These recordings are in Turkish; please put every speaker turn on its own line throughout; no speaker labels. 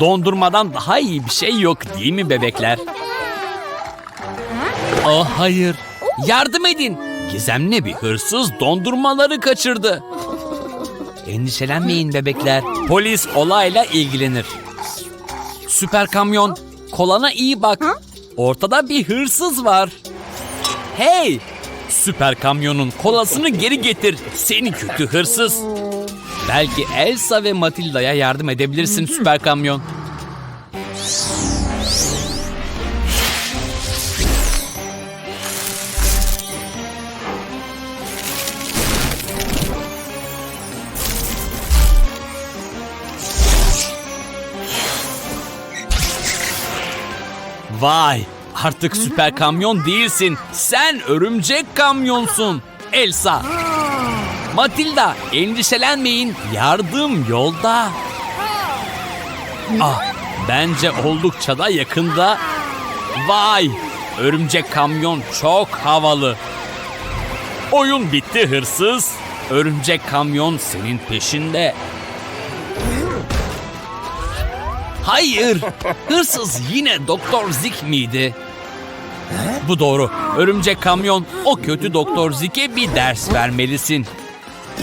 Dondurmadan daha iyi bir şey yok değil mi bebekler? Ah hayır. Yardım edin. Gizemli bir hırsız dondurmaları kaçırdı. Endişelenmeyin bebekler. Polis olayla ilgilenir. Süper kamyon, kolana iyi bak. Ortada bir hırsız var. Hey! Süper kamyonun kolasını geri getir. Seni kötü hırsız. Belki Elsa ve Matilda'ya yardım edebilirsin süper kamyon. Vay! Artık süper kamyon değilsin. Sen örümcek kamyonsun. Elsa. Matilda endişelenmeyin. Yardım yolda. Ah, bence oldukça da yakında. Vay! Örümcek kamyon çok havalı. Oyun bitti hırsız. Örümcek kamyon senin peşinde. Hayır, hırsız yine Doktor Zik miydi? Bu doğru. Örümcek kamyon o kötü Doktor Zik'e bir ders vermelisin.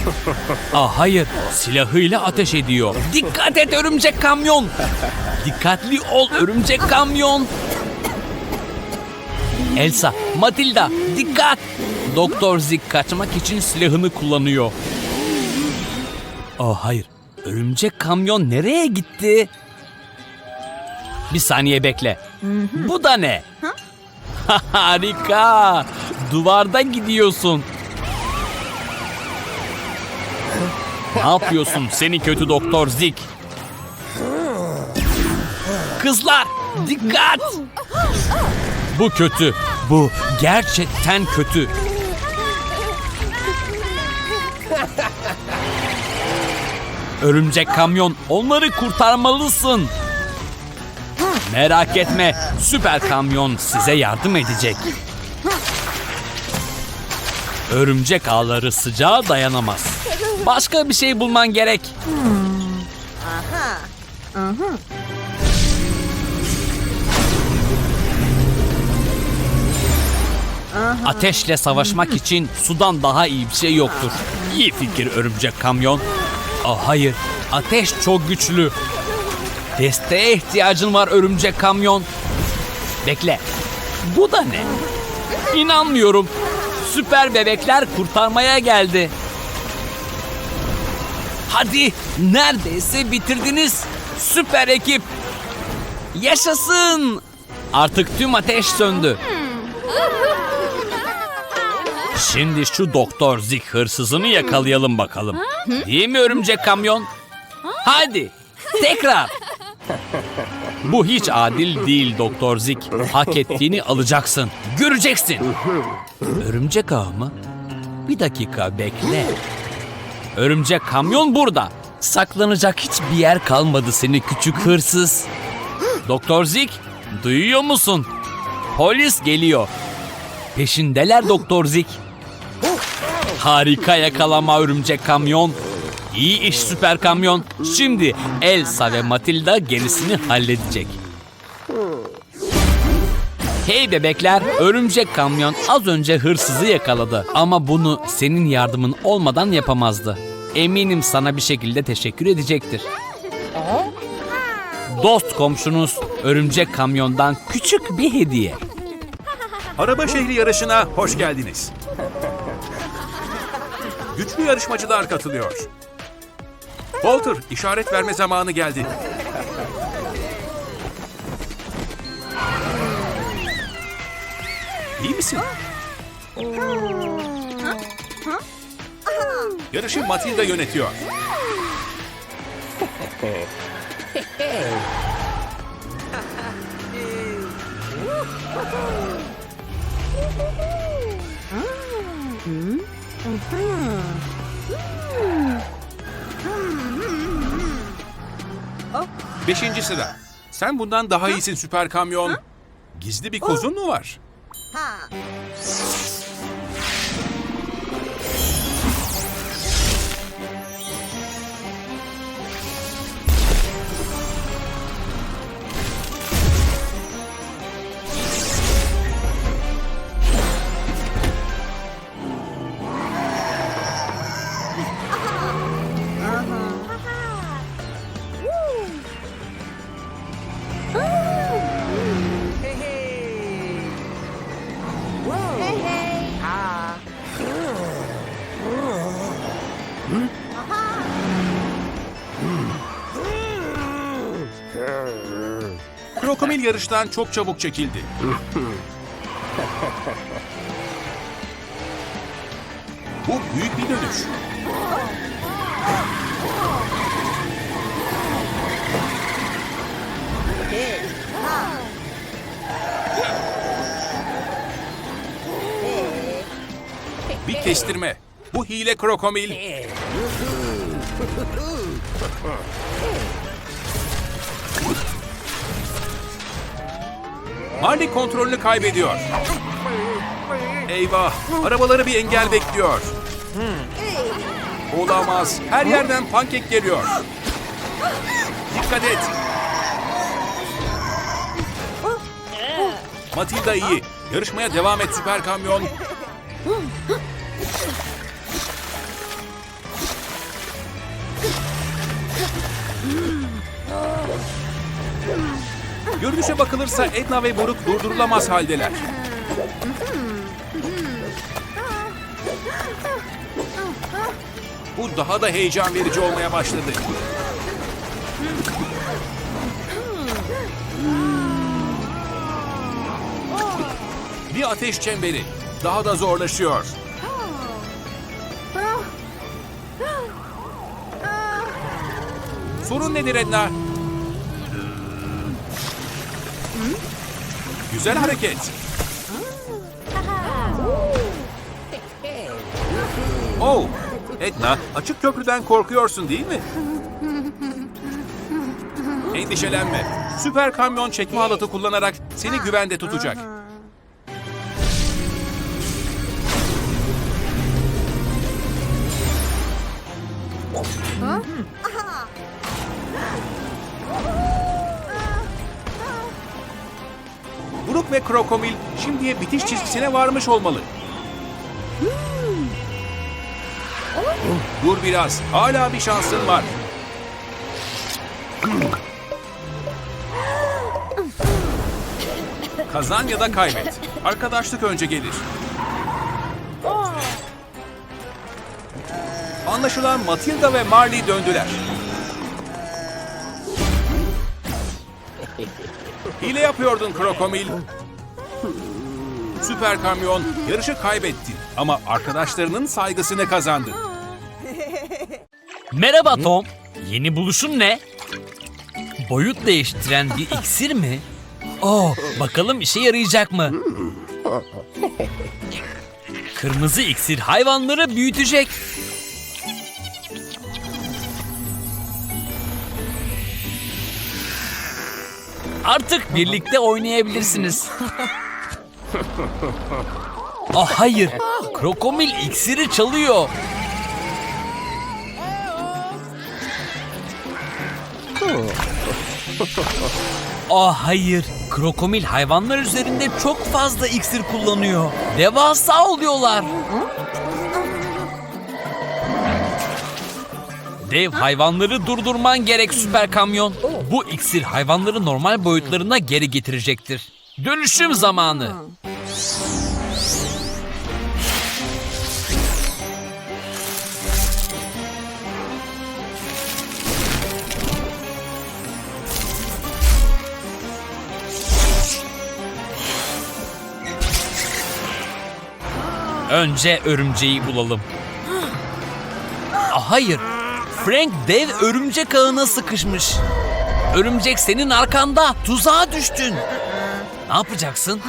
Ah hayır, silahıyla ateş ediyor. Dikkat et örümcek kamyon. Dikkatli ol örümcek kamyon. Elsa, Matilda, dikkat. Doktor Zik kaçmak için silahını kullanıyor. Oh hayır, örümcek kamyon nereye gitti? Bir saniye bekle. Bu da ne? Harika. Duvarda gidiyorsun. Ne yapıyorsun seni kötü doktor Zik? Kızlar dikkat. Bu kötü. Bu gerçekten kötü. Örümcek kamyon onları kurtarmalısın. Merak etme, süper kamyon size yardım edecek. Örümcek ağları sıcağa dayanamaz. Başka bir şey bulman gerek. Ateşle savaşmak için sudan daha iyi bir şey yoktur. İyi fikir örümcek kamyon. Ah hayır, ateş çok güçlü. Desteğe ihtiyacın var örümcek kamyon. Bekle. Bu da ne? İnanmıyorum. Süper bebekler kurtarmaya geldi. Hadi neredeyse bitirdiniz. Süper ekip. Yaşasın. Artık tüm ateş söndü. Şimdi şu Doktor Zik hırsızını yakalayalım bakalım. Değil mi örümcek kamyon? Hadi tekrar. Bu hiç adil değil Doktor Zik. Hak ettiğini alacaksın. Göreceksin. Örümcek ağı mı? Bir dakika bekle. Örümcek kamyon burada. Saklanacak hiçbir yer kalmadı seni küçük hırsız. Doktor Zik, duyuyor musun? Polis geliyor. Peşindeler Doktor Zik. Harika yakalama örümcek kamyon. İyi iş süper kamyon. Şimdi Elsa ve Matilda gerisini halledecek. Hey bebekler, örümcek kamyon az önce hırsızı yakaladı. Ama bunu senin yardımın olmadan yapamazdı. Eminim sana bir şekilde teşekkür edecektir. Dost komşunuz örümcek kamyondan küçük bir hediye.
Araba şehri yarışına hoş geldiniz. Güçlü yarışmacılar katılıyor. Walter, işaret verme zamanı geldi. İyi misin? Yarışı Matilda yönetiyor. Beşinci sıra. Sen bundan daha iyisin süper kamyon. Gizli bir kozun mu var? Krokomil yarıştan çok çabuk çekildi. Bu büyük bir dönüş. Bir kestirme. Bu hile krokomil. Marley kontrolünü kaybediyor. Eyvah! Arabaları bir engel bekliyor. Olamaz. Her yerden pankek geliyor. Dikkat et. Matilda iyi. Yarışmaya devam et süper kamyon. Görünüşe bakılırsa Edna ve Buruk durdurulamaz haldeler. Bu daha da heyecan verici olmaya başladı. Bir ateş çemberi. Daha da zorlaşıyor. Sorun nedir Edna? Güzel hareket. Oh, Edna, açık köprüden korkuyorsun değil mi? Endişelenme. Süper kamyon çekme halatı kullanarak seni güvende tutacak. Brook ve Krokomil şimdiye bitiş çizgisine varmış olmalı. Dur biraz. Hala bir şansın var. Kazan ya da kaybet. Arkadaşlık önce gelir. Anlaşılan Matilda ve Marley döndüler. Hile yapıyordun Krokomil. Süper kamyon yarışı kaybettin ama arkadaşlarının saygısını kazandın.
Merhaba Tom. Yeni buluşun ne? Boyut değiştiren bir iksir mi? Oh, bakalım işe yarayacak mı? Kırmızı iksir hayvanları büyütecek. Artık birlikte oynayabilirsiniz. Ah hayır, krokomil iksiri çalıyor. Ah hayır. Krokomil hayvanlar üzerinde çok fazla iksir kullanıyor. Devasa oluyorlar. Dev hayvanları durdurman gerek süper kamyon. Bu iksir hayvanları normal boyutlarına geri getirecektir. Dönüşüm zamanı. Önce örümceği bulalım. Ah, hayır. Frank dev örümcek ağına sıkışmış. Örümcek senin arkanda. Tuzağa düştün. Ne yapacaksın?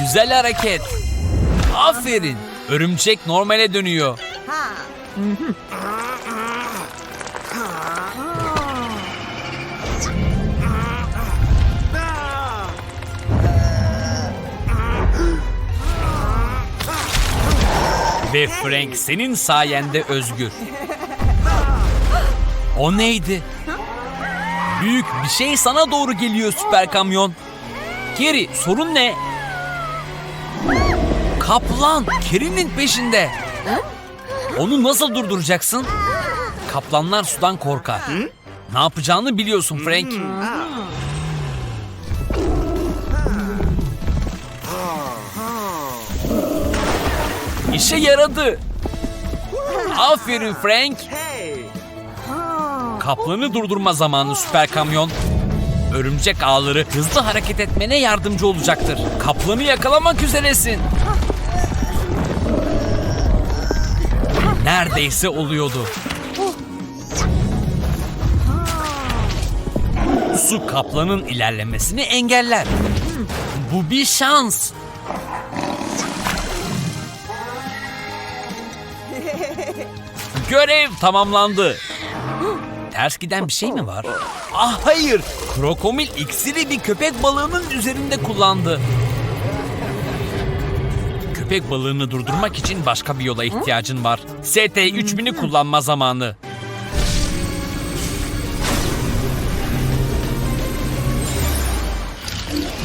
Güzel hareket. Aferin. Örümcek normale dönüyor. Ve Frank senin sayende özgür. O neydi? Büyük bir şey sana doğru geliyor süper kamyon. Geri sorun ne? Kaplan Keri'nin peşinde. Onu nasıl durduracaksın? Kaplanlar sudan korkar. Ne yapacağını biliyorsun Frank. İşe yaradı. Aferin Frank. Kaplanı durdurma zamanı süper kamyon. Örümcek ağları hızlı hareket etmene yardımcı olacaktır. Kaplanı yakalamak üzeresin. Neredeyse oluyordu. Su kaplanın ilerlemesini engeller. Bu bir şans. Görev tamamlandı. Ters giden bir şey mi var? Ah hayır. Krokomil iksiri bir köpek balığının üzerinde kullandı. Köpek balığını durdurmak için başka bir yola ihtiyacın var. ST-3000'i kullanma zamanı.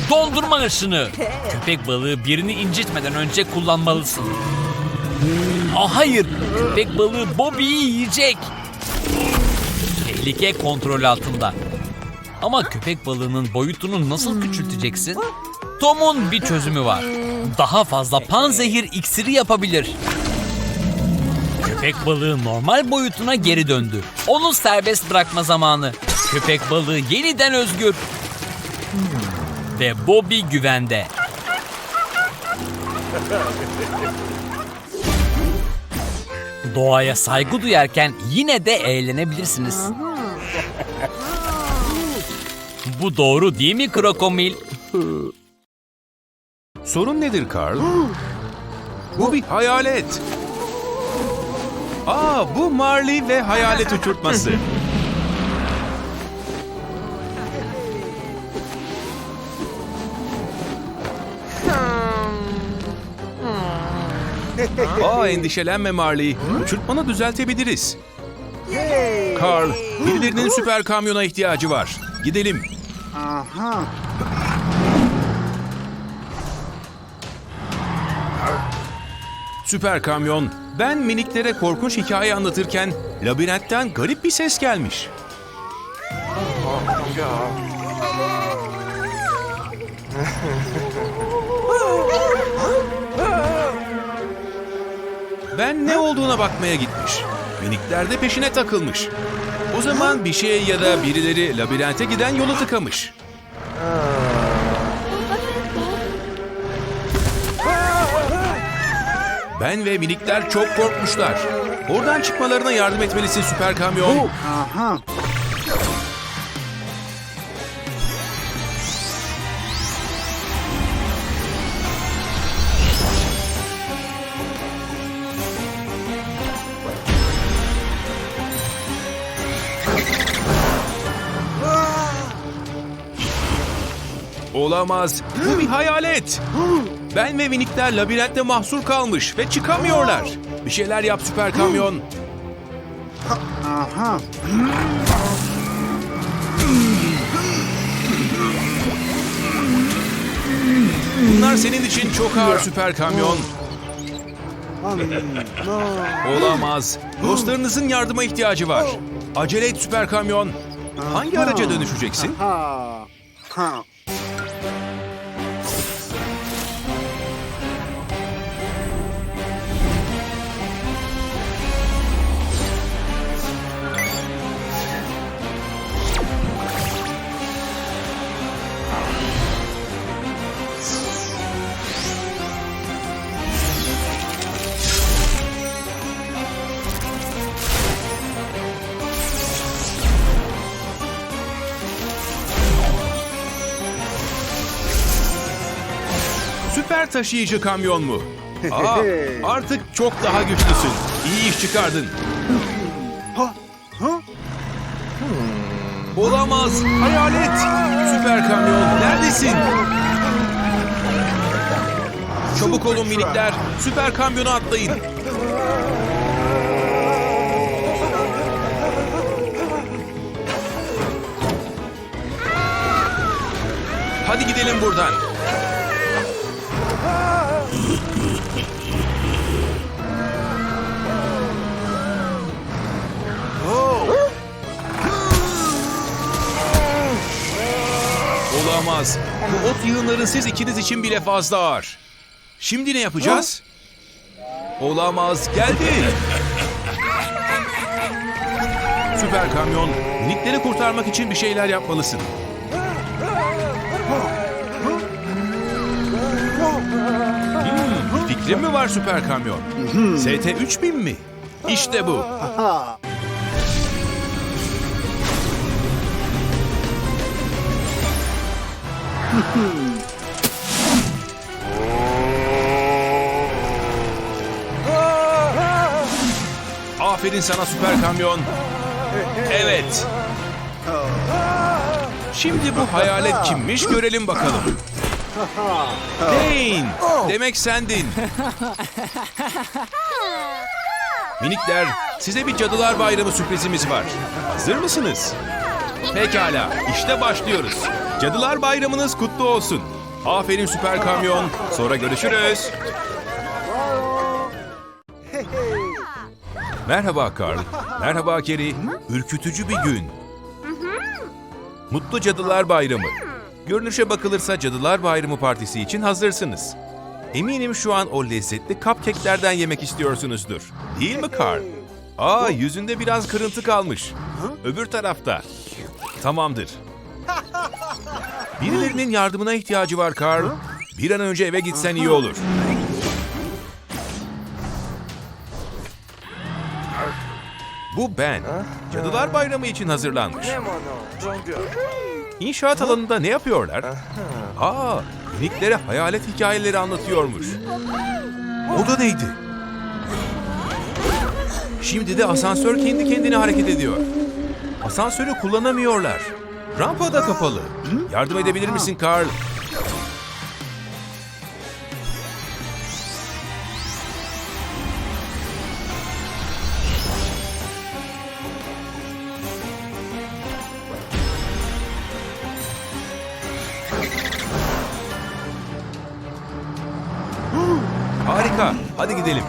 Dondurma ışını. Köpek balığı birini incitmeden önce kullanmalısın. Ah hayır, köpek balığı Bobby'yi yiyecek. Tehlike kontrol altında. Ama köpek balığının boyutunu nasıl küçülteceksin? Tom'un bir çözümü var. Daha fazla panzehir iksiri yapabilir. Köpek balığı normal boyutuna geri döndü. Onu serbest bırakma zamanı. Köpek balığı yeniden özgür. Ve Bobby güvende. Doğaya saygı duyarken yine de eğlenebilirsiniz. Bu doğru değil mi Krokomil?
Sorun nedir Carl? bu bir hayalet. Aa bu Marley ve hayalet uçurtması. Aa endişelenme Marley. Uçurtmanı düzeltebiliriz. Carl, birilerinin süper kamyona ihtiyacı var. Gidelim. Süper kamyon. Ben miniklere korkunç hikaye anlatırken labirentten garip bir ses gelmiş. Ben ne olduğuna bakmaya gitmiş. Minikler de peşine takılmış. O zaman bir şey ya da birileri labirente giden yolu tıkamış. Ben ve minikler çok korkmuşlar. Oradan çıkmalarına yardım etmelisin süper kamyon. Olamaz. Bu bir hayalet. Ben ve minikler labirentte mahsur kalmış ve çıkamıyorlar. Bir şeyler yap süper kamyon. Bunlar senin için çok ağır süper kamyon. Olamaz. Dostlarınızın yardıma ihtiyacı var. Acele et süper kamyon. Hangi araca dönüşeceksin? Süper taşıyıcı kamyon mu? Aa, artık çok daha güçlüsün. İyi iş çıkardın. Olamaz. Hayalet. Süper kamyon. Neredesin? Çabuk olun minikler. Süper kamyona atlayın. Hadi gidelim buradan. Olamaz. Bu ot yığınları siz ikiniz için bile fazla ağır. Şimdi ne yapacağız? Olamaz geldi. Süper kamyon, minikleri kurtarmak için bir şeyler yapmalısın. Hmm, fikrin mi var süper kamyon? ST 3000 mi? İşte bu. Aferin sana süper kamyon. Evet. Şimdi bu hayalet kimmiş görelim bakalım. Dane, demek sendin. Minikler, size bir Cadılar Bayramı sürprizimiz var. Hazır mısınız? Pekala, işte başlıyoruz. Cadılar Bayramınız kutlu olsun. Aferin süper kamyon. Sonra görüşürüz. Merhaba Carl. Merhaba Kerry. Ürkütücü bir gün. Mutlu Cadılar Bayramı. Görünüşe bakılırsa Cadılar Bayramı partisi için hazırsınız. Eminim şu an o lezzetli cupcake'lerden yemek istiyorsunuzdur. Değil mi Carl? Aa yüzünde biraz kırıntı kalmış. Öbür tarafta. Tamamdır. Birilerinin yardımına ihtiyacı var Carl. Bir an önce eve gitsen iyi olur. Bu ben. Cadılar Bayramı için hazırlanmış. İnşaat alanında ne yapıyorlar? Aa, miniklere hayalet hikayeleri anlatıyormuş. O da neydi? Şimdi de asansör kendi kendine hareket ediyor. Asansörü kullanamıyorlar. Rampa da kapalı. Yardım edebilir misin Carl? Harika. Hadi gidelim.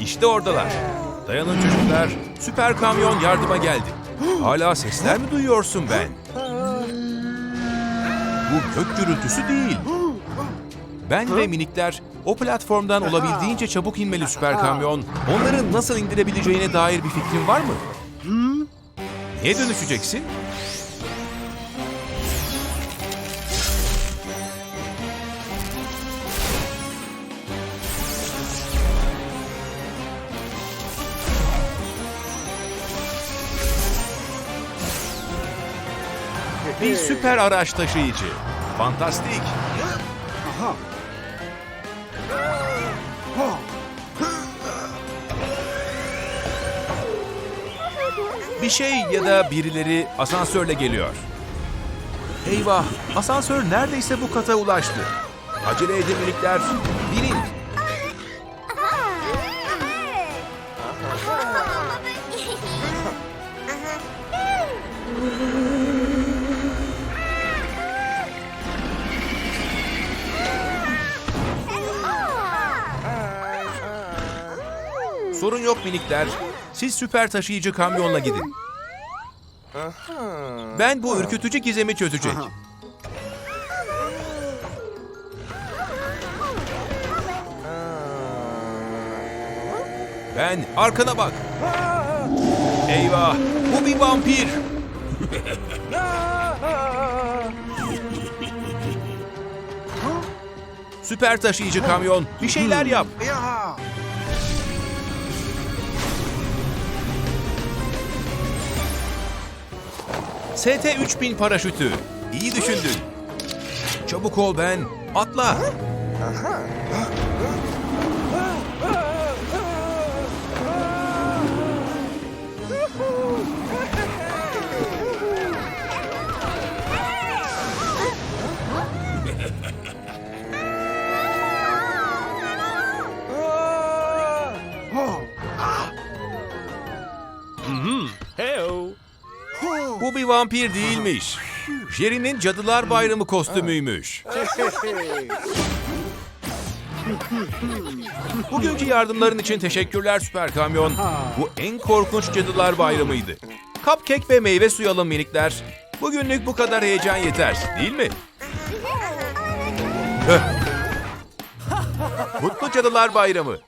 İşte oradalar. Dayanın çocuklar. Süper kamyon yardıma geldi. Hala sesler mi duyuyorsun ben? Bu gök gürültüsü değil. Ben ve minikler o platformdan olabildiğince çabuk inmeli süper kamyon. Onları nasıl indirebileceğine dair bir fikrin var mı? Neye dönüşeceksin? Süper araç taşıyıcı. Fantastik. Bir şey ya da birileri asansörle geliyor. Eyvah, asansör neredeyse bu kata ulaştı. Acele edin minikler. Binin. Sorun yok minikler. Siz süper taşıyıcı kamyonla gidin. Ben bu ürkütücü gizemi çözecek. Ben arkana bak. Eyvah, bu bir vampir. Süper taşıyıcı kamyon, bir şeyler yap. ST-3000 paraşütü. İyi düşündün. Çabuk ol ben. Atla. Bu bir vampir değilmiş. Jerry'nin Cadılar Bayramı kostümüymüş. Bugünkü yardımların için teşekkürler Süper Kamyon. Bu en korkunç Cadılar Bayramı'ydı. Cupcake ve meyve suyu alın minikler. Bugünlük bu kadar heyecan yeter, değil mi? Mutlu Cadılar Bayramı.